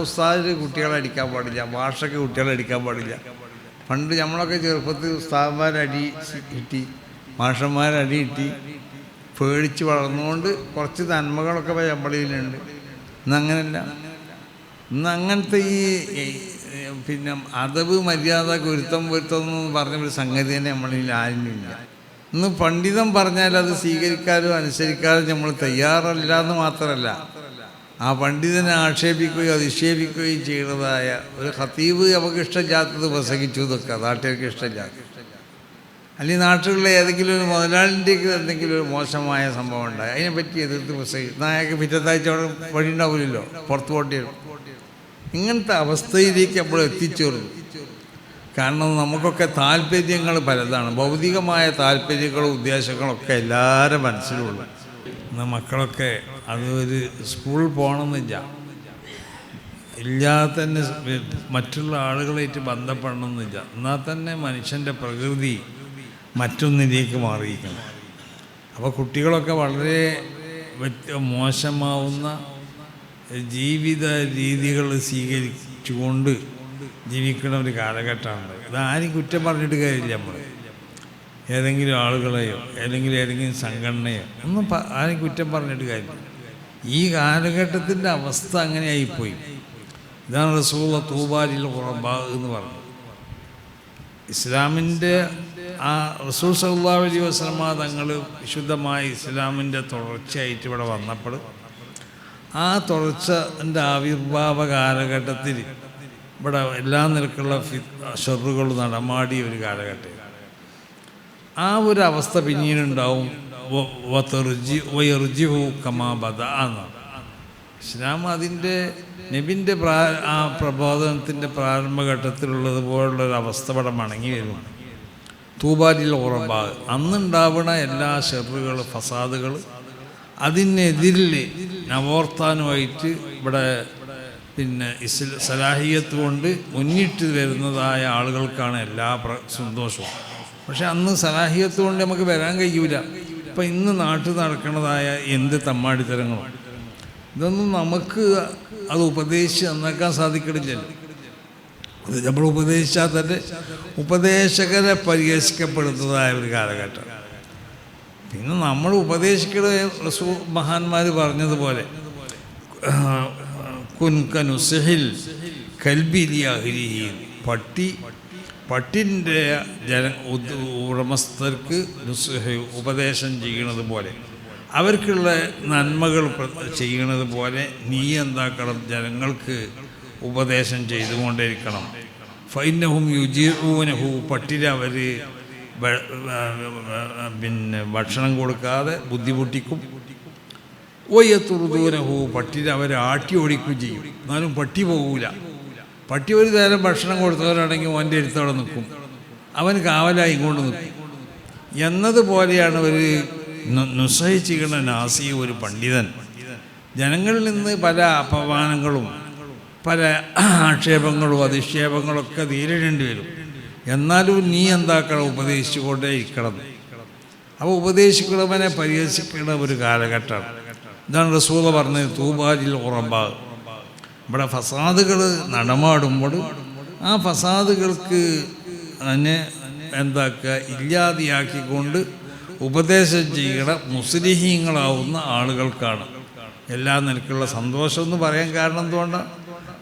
ഉസ്താദിന് കുട്ടികളെ അടിക്കാൻ പാടില്ല ഭാഷയ്ക്ക് കുട്ടികളെ അടിക്കാൻ പാടില്ല. പണ്ട് നമ്മളൊക്കെ ചെറുപ്പത്തിൽ ഉസ്താദന്മാരടി കിട്ടി മാഷന്മാരടി കിട്ടി പേടിച്ച് വളർന്നുകൊണ്ട് കുറച്ച് നന്മകളൊക്കെ നമ്മളിലുണ്ട് ഇന്ന് അങ്ങനെയല്ല ഇന്ന് അങ്ങനത്തെ ഈ ഈ, പിന്നെ അതവ് മര്യാദ ഗുരുത്തം പൊരുത്തം എന്ന് പറഞ്ഞ ഒരു സംഗതി തന്നെ നമ്മളിൽ ആരുമില്ല. ഇന്ന് പണ്ഡിതം പറഞ്ഞാൽ അത് സ്വീകരിക്കാനും അനുസരിക്കാനും നമ്മൾ തയ്യാറല്ല എന്ന് മാത്രമല്ല. ആ പണ്ഡിതനെ ആക്ഷേപിക്കുകയോ അധിക്ഷേപിക്കുകയും ചെയ്യുന്നതായ ഒരു ഖത്തീബ് നമുക്ക് ഇഷ്ടമില്ലാത്തത് പ്രസംഗിച്ചു എന്നൊക്കെ നാട്ടുകാർക്ക് ഇഷ്ടമില്ലാത്ത അല്ലെങ്കിൽ നാട്ടിലുള്ള ഏതെങ്കിലും ഒരു മുതലാളിന്റെ എന്തെങ്കിലും ഒരു മോശമായ സംഭവം ഉണ്ടായി അതിനെപ്പറ്റി എതിർത്ത് പ്രസംഗിക്കും നായക്ക് പിറ്റത്താഴ്ച അവിടെ വഴി ഉണ്ടാവില്ലല്ലോ പുറത്ത് പോട്ടി ഇങ്ങനത്തെ അവസ്ഥയിലേക്ക് നമ്മൾ എത്തിച്ചേർന്നു. കാരണം നമുക്കൊക്കെ താല്പര്യങ്ങൾ പലതാണ്. ഭൗതികമായ താല്പര്യങ്ങളും ഉദ്ദേശങ്ങളൊക്കെ എല്ലാവരും മനസ്സിലുള്ളൂ. മക്കളൊക്കെ അത് ഒരു സ്കൂളിൽ പോകണമെന്നില്ല. ഇല്ലാതെ തന്നെ മറ്റുള്ള ആളുകളായിട്ട് ബന്ധപ്പെടണമെന്നില്ല. എന്നാൽ തന്നെ മനുഷ്യന്റെ പ്രകൃതി മറ്റൊന്നിലേക്ക് മാറിയിരിക്കണം. അപ്പോൾ കുട്ടികളൊക്കെ വളരെ മോശമാവുന്ന ജീവിത രീതികൾ സ്വീകരിച്ചുകൊണ്ട് ജീവിക്കുന്ന ഒരു കാലഘട്ടമാണ്. ഇതാരും കുറ്റം പറഞ്ഞിട്ട് കാര്യമില്ല നമ്മൾ ഏതെങ്കിലും ആളുകളെയോ അല്ലെങ്കിൽ ഏതെങ്കിലും സംഘടനയോ ഒന്നും ആരും കുറ്റം പറഞ്ഞിട്ട് കാര്യമില്ല. ഈ കാലഘട്ടത്തിന്റെ അവസ്ഥ അങ്ങനെയായിപ്പോയി. ഇതാണ് റസൂള്ള തൂബാലിൽ ഉറബ എന്ന് പറഞ്ഞു ഇസ്ലാമിന്റെ ആ റസൂൽ അലൈഹി വസ്ലമ തങ്ങൾ വിശുദ്ധമായ ഇസ്ലാമിന്റെ തുടർച്ചയായിട്ട് ഇവിടെ വന്നപ്പോൾ ആ തുടർച്ചന്റെ ആവിർഭാവ കാലഘട്ടത്തിൽ ഇവിടെ എല്ലാ നിരക്കുള്ള ഷെറുകൾ നടമാടിയ ഒരു കാലഘട്ടം. ആ ഒരു അവസ്ഥ പിന്നീടുണ്ടാവും. ഇസ്ലാം അതിന്റെ നബിന്റെ ആ പ്രബോധനത്തിന്റെ പ്രാരംഭഘട്ടത്തിലുള്ളത് പോലുള്ളൊരു അവസ്ഥ ഇവിടെ മടങ്ങി വരും. തൂബാലിൽ ഉറബാ. അന്നുണ്ടാവുന്ന എല്ലാ ഷെറുകൾ ഫസാദുകൾ അതിനെതിരിൽ നവോർത്താനുമായിട്ട് ഇവിടെ പിന്നെ ഇസ്ല സലാഹിയത്ത് കൊണ്ട് മുന്നിട്ട് വരുന്നതായ ആളുകൾക്കാണ് എല്ലാ സന്തോഷവും. പക്ഷെ അന്ന് സലാഹിയത്ത് കൊണ്ട് നമുക്ക് വരാൻ കഴിയൂല. ഇപ്പം ഇന്ന് നാട്ടിൽ നടക്കുന്നതായ എന്ത് തമ്മാടിത്തരങ്ങളും? ഇതൊന്നും നമുക്ക് അത് ഉപദേശിച്ച് നന്നാക്കാൻ സാധിക്കണില്ലല്ലോ. അത് നമ്മൾ ഉപദേശിച്ചാൽ തന്നെ ഉപദേശകരെ പരിഹസിക്കപ്പെടുന്നതായ ഒരു കാലഘട്ടം. പിന്നെ നമ്മൾ ഉപദേശിക്കുന്ന റസൂ മഹാന്മാർ പറഞ്ഞതുപോലെ കുൻകനുസഹിൽ അഹിരി പട്ടി പട്ടിന്റെ ജന ഉടമസ്ഥർക്ക് ഉപദേശം ചെയ്യണത് പോലെ അവർക്കുള്ള നന്മകൾ ചെയ്യണത് പോലെ നീ എന്താക്കണം ജനങ്ങൾക്ക് ഉപദേശം ചെയ്തുകൊണ്ടിരിക്കണം. ഫൈനഹും യുജീഊനഹു പട്ടിന് അവർ പിന്നെ ഭക്ഷണം കൊടുക്കാതെ ബുദ്ധിമുട്ടിക്കും. ഒയ്യത്തുറുദൂനഹു പട്ടിനെ അവർ ആട്ടി ഓടിക്കുകയും ചെയ്യും. എന്നാലും പട്ടി പോകൂല പട്ടി ഒരു നേരം ഭക്ഷണം കൊടുത്തവരാണെങ്കിൽ ഓന്റെ അടുത്തവിടെ നിൽക്കും. അവൻ കാവലായി കൊണ്ട് നിൽക്കും. എന്നതുപോലെയാണ് ഒരു നുസഹിച്ചിരിക്കുന്ന നാസി ഒരു പണ്ഡിതൻ. ജനങ്ങളിൽ നിന്ന് പല അപമാനങ്ങളും പല ആക്ഷേപങ്ങളും അധിക്ഷേപങ്ങളൊക്കെ നേരിടേണ്ടി വരും. എന്നാലും നീ എന്താക്കണം? ഉപദേശിച്ചുകൊണ്ടേ ഇരിക്കണം അപ്പോൾ ഉപദേശിക്കണവനെ പരിഹസിക്കുന്ന ഒരു കാലഘട്ടമാണ്. ഇതാണ് റസൂല പറഞ്ഞത് തൂബാലിൽ ഉറമ്പ ഇവിടെ ഫസാദുകൾ നടമാടുമ്പോൾ ആ ഫസാദുകൾക്ക് തന്നെ എന്താക്കുക ഇല്ലാതെയാക്കിക്കൊണ്ട് ഉപദേശം ചെയ്യണ മുസ്ലിഹീങ്ങളാവുന്ന ആളുകൾക്കാണ്. എല്ലാ നിലക്കുള്ള സന്തോഷം എന്ന് പറയാൻ കാരണം എന്തുകൊണ്ടാണ്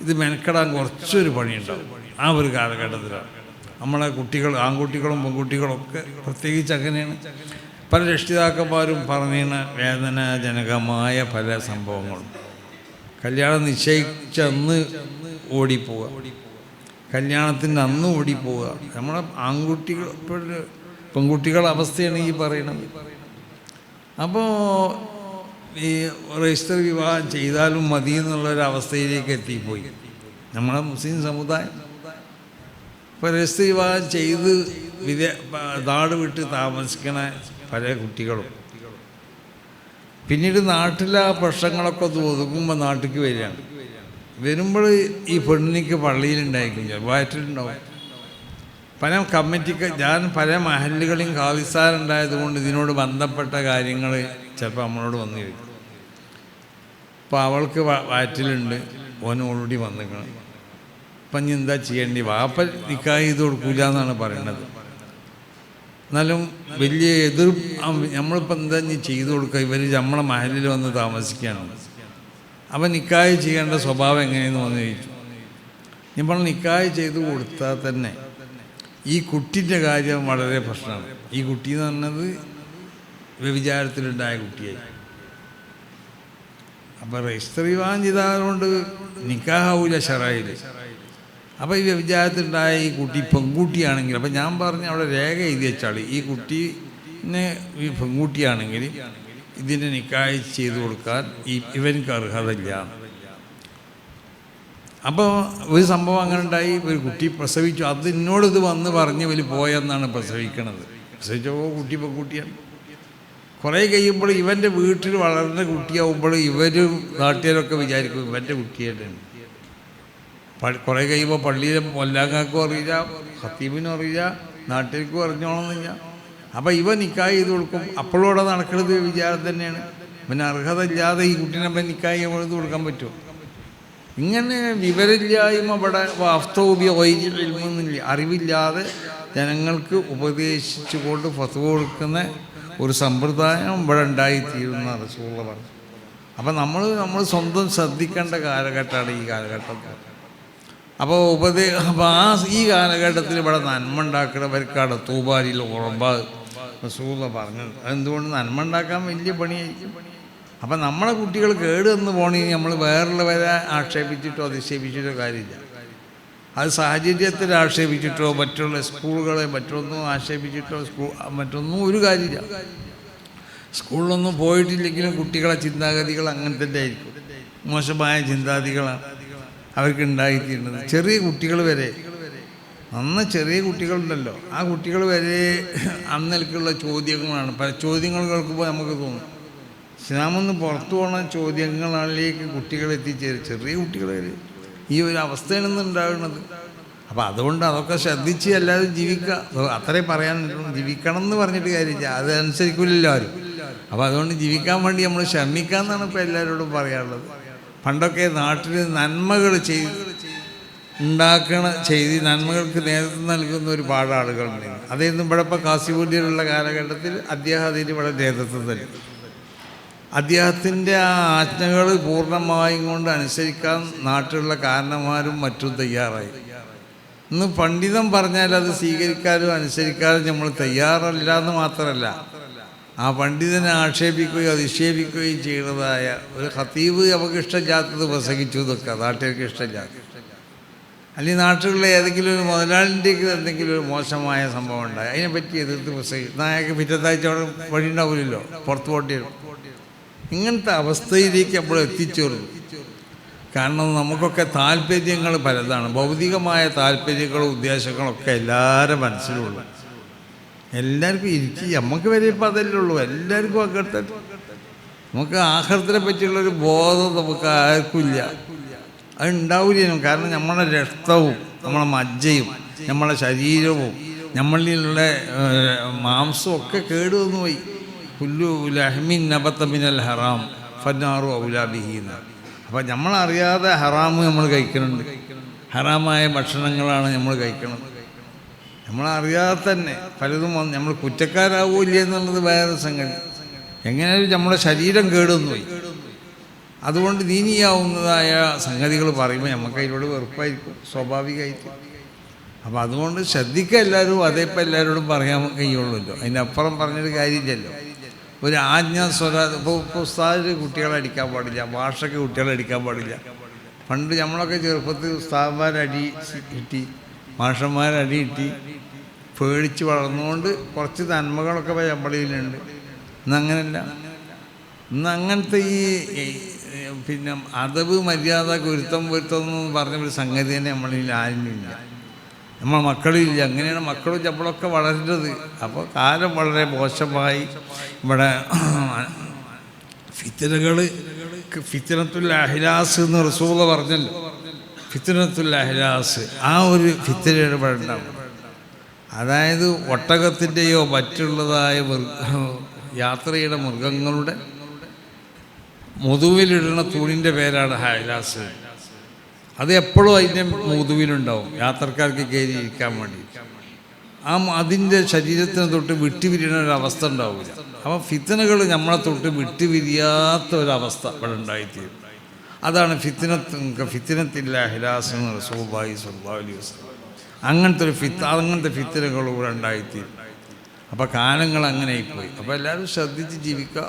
ഇത് മെനക്കെടാൻ കുറച്ചൊരു പണിയുണ്ടാവും. ആ ഒരു കാലഘട്ടത്തിലാണ്. നമ്മളെ കുട്ടികൾ ആൺകുട്ടികളും പെൺകുട്ടികളും ഒക്കെ പ്രത്യേകിച്ച് അങ്ങനെയാണ്. പല രക്ഷിതാക്കന്മാരും പറഞ്ഞ വേദനാജനകമായ പല സംഭവങ്ങളും. കല്യാണം നിശ്ചയിച്ച അന്ന് ഓടിപ്പോവുക. കല്യാണത്തിന്റെ അന്ന് ഓടിപ്പോവുക. നമ്മളെ ആൺകുട്ടികൾ പെൺകുട്ടികളുടെ അവസ്ഥയാണ് ഈ പറയുന്നത് അപ്പോൾ ഈ രജിസ്റ്റർ വിവാഹം ചെയ്താലും മതി എന്നുള്ളൊരവസ്ഥയിലേക്ക് എത്തിപ്പോയി. നമ്മുടെ മുസ്ലിം സമുദായം. ഇപ്പോൾ രജിസ്റ്റർ വിവാഹം ചെയ്ത് വിദേ നാട് വിട്ട് താമസിക്കണ പല കുട്ടികളും. പിന്നീട് നാട്ടിലെ ആ പ്രശ്നങ്ങളൊക്കെ ഒന്ന് ഒതുങ്ങുമ്പോൾ നാട്ടിലേക്ക് വരികയാണ്. വരുമ്പോൾ ഈ പെണ്ണിക്ക് പള്ളിയിലുണ്ടായിരിക്കും വയറ്റിലുണ്ടാവും. പല കമ്മിറ്റിക്ക് ഞാൻ പല മഹല്ലുകളെയും കാവിസാറുണ്ടായതുകൊണ്ട് ഇതിനോട് ബന്ധപ്പെട്ട കാര്യങ്ങൾ ചിലപ്പോൾ നമ്മളോട് വന്നു ചോദിക്കും അപ്പോൾ അവൾക്ക് വയറ്റിലുണ്ട് ഓൻ ഓൾറെഡി വന്നിരിക്കണം. അപ്പം ഇനി എന്താ ചെയ്യേണ്ടി? വാപ്പ നിക്കായി ചെയ്ത് കൊടുക്കൂല എന്നാണ് പറയണത്. എന്നാലും വലിയ എതിർ നമ്മളിപ്പോൾ എന്താ ഇനി ചെയ്തു കൊടുക്കുക? ഇവർ നമ്മളെ മഹലിൽ വന്ന് താമസിക്കുകയാണ്. അപ്പം നിക്കാഹ് ചെയ്യേണ്ട സ്വഭാവം എങ്ങനെയെന്ന് വന്ന് ചോദിച്ചു. നമ്മൾ നിക്കാഹ് ചെയ്ത് കൊടുത്താൽ തന്നെ ഈ കുട്ടിന്റെ കാര്യം വളരെ പ്രശ്നമാണ്. ഈ കുട്ടി എന്ന് പറഞ്ഞത് വ്യഭിചാരത്തിലുണ്ടായ കുട്ടിയായി. അപ്പം രജിസ്റ്റർ വിവാഹം ചെയ്തതുകൊണ്ട് നിക്കാഹാവൂല ഷറായിൽ. അപ്പോൾ ഈ വ്യഭിചാരത്തിലുണ്ടായ ഈ കുട്ടി പെൺകുട്ടിയാണെങ്കിൽ അപ്പം ഞാൻ പറഞ്ഞ അവിടെ രേഖ എഴുതി വെച്ചാൽ ഈ കുട്ടീനെ ഈ പെൺകുട്ടിയാണെങ്കിൽ ഇതിനെ നിക്കാഹ് ചെയ്തു കൊടുക്കാൻ ഈ ഇവൻക്ക് അർഹതയില്ല. അപ്പോൾ ഒരു സംഭവം അങ്ങനെ ഉണ്ടായി. ഒരു കുട്ടി പ്രസവിച്ചു. അത് എന്നോട് ഇത് വന്ന് പറഞ്ഞ് ഇവർ പോയെന്നാണ് പ്രസവിക്കണത്. പ്രസവിച്ചപ്പോൾ കുട്ടി പെൺകുട്ടിയാണ്. കുറേ കഴിയുമ്പോൾ ഇവന്റെ വീട്ടിൽ വളർന്ന കുട്ടിയാവുമ്പോൾ ഇവരും നാട്ടുകാരൊക്കെ വിചാരിക്കും ഇവന്റെ കുട്ടിയായിട്ടാണ്. പ- കുറേ കഴിയുമ്പോൾ പള്ളിയിലെ മൊല്ലാങ്ങാക്കും അറിയില്ല ഹത്തീബിനും അറിയില്ല നാട്ടിലേക്കും അറിഞ്ഞോളന്നില്ല. അപ്പോൾ ഇവ നിക്കായ് ചെയ്ത് കൊടുക്കും. അപ്പോഴും അവിടെ നടക്കുന്നത് വിചാരം തന്നെയാണ്. പിന്നെ അർഹത ഇല്ലാതെ ഈ കുട്ടീനെ അപ്പം എഴുതി കൊടുക്കാൻ പറ്റുമോ? ഇങ്ങനെ വിവരമില്ലായ്മ ഇവിടെ വൈദ്യുന്നില്ല അറിവില്ലാതെ ജനങ്ങൾക്ക് ഉപദേശിച്ചു കൊണ്ട് ഫത്വ കൊടുക്കുന്ന ഒരു സമ്പ്രദായം ഇവിടെ ഉണ്ടായിത്തീരുന്ന റസൂള പറഞ്ഞു അപ്പം നമ്മൾ നമ്മൾ സ്വന്തം ശ്രദ്ധിക്കേണ്ട കാലഘട്ടമാണ് ഈ കാലഘട്ടത്തിൽ അപ്പോൾ ഉപദേ അപ്പോൾ ആ ഈ കാലഘട്ടത്തിൽ ഇവിടെ നന്മ ഉണ്ടാക്കുന്നവർക്കാണ് തൂബാരിയിൽ ഉറമ്പ് സൂത പറഞ്ഞത് അതെന്തുകൊണ്ട് നന്മ ഉണ്ടാക്കാൻ വലിയ പണിയായിരിക്കും? അപ്പം നമ്മളെ കുട്ടികൾ കേട് വന്ന് പോകണമെങ്കിൽ നമ്മൾ വേറുള്ളവരെ ആക്ഷേപിച്ചിട്ടോ അധിക്ഷേപിച്ചിട്ടോ കാര്യമില്ല. അത് സാഹചര്യത്തിൽ ആക്ഷേപിച്ചിട്ടോ മറ്റുള്ള സ്കൂളുകളെ മറ്റൊന്നും ആക്ഷേപിച്ചിട്ടോ സ്കൂൾ മറ്റൊന്നും ഒരു കാര്യമില്ല. സ്കൂളിലൊന്നും പോയിട്ടില്ലെങ്കിലും കുട്ടികളെ ചിന്താഗതികൾ അങ്ങനെ തന്നെ ആയിരിക്കും മോശമായ ചിന്താഗതികളാണ്. അവർക്ക് ഉണ്ടായിത്തീരുന്നത്. ചെറിയ കുട്ടികൾ വരെ. അന്ന് ചെറിയ കുട്ടികളുണ്ടല്ലോ. ആ കുട്ടികൾ വരെ അന്നേക്കുള്ള ചോദ്യങ്ങളാണ്. പല ചോദ്യങ്ങൾ കേൾക്കുമ്പോൾ നമുക്ക് തോന്നും. ഇസ്ലാമെന്ന് പുറത്തു പോണ ചോദ്യങ്ങളിലേക്ക് കുട്ടികൾ എത്തിച്ചേരും. ചെറിയ കുട്ടികൾ വരെ. ഈ ഒരു അവസ്ഥയാണ് ഉണ്ടാകുന്നത് അപ്പോൾ അതുകൊണ്ട് അതൊക്കെ ശ്രദ്ധിച്ച് അല്ലാതെ ജീവിക്കുക. അത് അത്രേ പറയാൻ ജീവിക്കണം എന്ന് പറഞ്ഞിട്ട് കാര്യമില്ല. അതനുസരിക്കില്ലല്ലോ ആരും. അപ്പോൾ അതുകൊണ്ട് ജീവിക്കാൻ വേണ്ടി നമ്മൾ ശ്രമിക്കാമെന്നാണ് ഇപ്പോൾ എല്ലാവരോടും പറയാനുള്ളത്. പണ്ടൊക്കെ നാട്ടിൽ നന്മകൾ ചെയ്ത് ഉണ്ടാക്കണ ചെയ്ത് നന്മകൾക്ക് നേതൃത്വം നൽകുന്ന ഒരുപാട് ആളുകളുണ്ട്. അതേന്നും ഇവിടെ ഇപ്പോൾ കാലഘട്ടത്തിൽ അദ്ദേഹം അതിന് ഇവിടെ നേതൃത്വം തരും അദ്ദേഹത്തിന്റെ ആ ആജ്ഞകൾ പൂർണമായും കൊണ്ട് അനുസരിക്കാൻ നാട്ടിലുള്ള കാരണന്മാരും മറ്റും തയ്യാറായി. ഇന്ന് പണ്ഡിതം പറഞ്ഞാൽ അത് സ്വീകരിക്കാനും അനുസരിക്കാനും നമ്മൾ തയ്യാറല്ല എന്ന് മാത്രമല്ല. ആ പണ്ഡിതനെ ആക്ഷേപിക്കുകയോ അധിക്ഷേപിക്കുകയും ചെയ്യുന്നതായ ഒരു ഖത്തീബ് നമുക്ക് ഇഷ്ടമില്ലാത്തത് പ്രസംഗിച്ചു എന്നൊക്കെ നാട്ടുകാർക്ക് ഇഷ്ടമില്ലാത്ത അല്ലെങ്കിൽ നാട്ടിലുള്ള ഏതെങ്കിലും ഒരു മുതലാളിന്റെ എന്തെങ്കിലും ഒരു മോശമായ സംഭവം ഉണ്ടായി അതിനെപ്പറ്റി എതിർത്ത് പ്രസംഗിച്ചു നായക്ക് പിറ്റത്താഴ്ച അവിടെ വഴി ഉണ്ടാവില്ലല്ലോ പുറത്ത് പോട്ടി ഇങ്ങനത്തെ അവസ്ഥയിലേക്ക് നമ്മൾ എത്തിച്ചേർന്നു. കാരണം നമുക്കൊക്കെ താല്പര്യങ്ങൾ പലതാണ് ഭൗതികമായ താല്പര്യങ്ങളും ഉദ്ദേശങ്ങളും ഒക്കെ എല്ലാവരുടെ മനസ്സിലുള്ളൂ എല്ലാവർക്കും ഇരിക്കും. നമുക്ക് വരെ ഇപ്പം അതല്ലേ ഉള്ളൂ. എല്ലാവർക്കും അങ്ങനത്തെ നമുക്ക് ആഹാരത്തിനെ പറ്റിയുള്ളൊരു ബോധം നമുക്ക് ആർക്കും ഇല്ല അത് ഉണ്ടാവില്ല കാരണം നമ്മളെ രക്തവും നമ്മളെ മജ്ജയും നമ്മളെ ശരീരവും നമ്മളിലുള്ള മാംസവും ഒക്കെ കേടുവന്നു പോയി പുല്ലു ലഹ്മിൻ നബത്തമിനൽ ഹറാം ഫന്നാറു ഔലാബിഹീന്ന അപ്പം നമ്മളറിയാതെ ഹറാമ് നമ്മൾ കഴിക്കുന്നുണ്ട്. ഹറാമായ ഭക്ഷണങ്ങളാണ് നമ്മൾ കഴിക്കുന്നത്. നമ്മളറിയാതെ തന്നെ പലതും വന്ന് നമ്മൾ കുറ്റക്കാരാവൂല്ല എന്നുള്ളത് വേറെ സംഗതി. എങ്ങനെയാലും നമ്മുടെ ശരീരം കേടുന്നു അതുകൊണ്ട് നീനിയാവുന്നതായ സംഗതികൾ പറയുമ്പോൾ നമുക്ക് അതിനോട് വെറുപ്പായിരിക്കും സ്വാഭാവികമായിരിക്കും അപ്പോൾ അതുകൊണ്ട് ശ്രദ്ധിക്കുക എല്ലാവരും അതേപ്പോൾ എല്ലാവരോടും പറയാൻ കഴിയുള്ളൂല്ലോ. അതിനപ്പുറം പറഞ്ഞൊരു കാര്യമില്ലല്ലോ. ഒരു ആജ്ഞ സ്വര ഇപ്പോൾ ഉസ്താദിന് കുട്ടികളെ അടിക്കാൻ പാടില്ല ഭാഷയ്ക്ക് കുട്ടികളെ അടിക്കാൻ പാടില്ല. പണ്ട് നമ്മളൊക്കെ ചെറുപ്പത്തിൽ ഉസ്താദന്മാരടി കിട്ടി മാഷന്മാരടി കിട്ടി. പേടിച്ച് വളർന്നുകൊണ്ട് കുറച്ച് നന്മകളൊക്കെ വയമ്പളിയിലുണ്ട് ഇന്ന് ഇന്നങ്ങനത്തെ ഈ പിന്നെ അതവ് മര്യാദ ഗുരുത്തം പൊരുത്തം എന്ന് പറഞ്ഞ ഒരു സംഗതി തന്നെ നമ്മളിൽ ആരുമില്ല. നമ്മളെ മക്കളില്ല അങ്ങനെയാണ് മക്കളും നമ്മളൊക്കെ വളരുന്നത് അപ്പോൾ കാലം വളരെ മോശമായി. ഇവിടെ ഫിത്തിരകൾ ഫിത്തനത്തുൽ അഹിലാസ് എന്ന് റസൂള പറഞ്ഞല്ലോ. ഫിത്തനത്തുൽ അഹ്ലാസ്. ആ ഒരു ഫിത്തനയുടെ ഇവിടെ അതായത് ഒട്ടകത്തിന്റെയോ മറ്റുള്ളതായ യാത്രയുടെ മൃഗങ്ങളുടെ മുതുവിലിടുന്ന തൂണിന്റെ പേരാണ് ഹൈലാസ് അത് എപ്പോഴും അതിന്റെ മുതുവിലുണ്ടാവും. യാത്രക്കാർക്ക് കയറി ഇരിക്കാൻ വേണ്ടി. ആ അതിന്റെ ശരീരത്തിന് തൊട്ട് വിട്ടുപിരിയണ ഒരു അവസ്ഥ ഉണ്ടാവില്ല. അപ്പം ഫിത്തനകൾ നമ്മളെ തൊട്ട് വിട്ടുപിരിയാത്ത ഒരവസ്ഥ ഇവിടെ ഉണ്ടായിത്തീരും. അതാണ് ഫിത്തിനത്ത് ഫിത്തിനത്തില്ല ഹിലാസ് റസൂബായി സുല്ലാ അലൈഹി അങ്ങനത്തെ ഒരു ഫിത്ത് അങ്ങനത്തെ ഫിത്തിനകൾ ഇവിടെ ഉണ്ടായിത്തീരും. അപ്പോൾ കാലങ്ങൾ അങ്ങനെ ആയിപ്പോയി അപ്പോൾ എല്ലാവരും ശ്രദ്ധിച്ച് ജീവിക്കുക.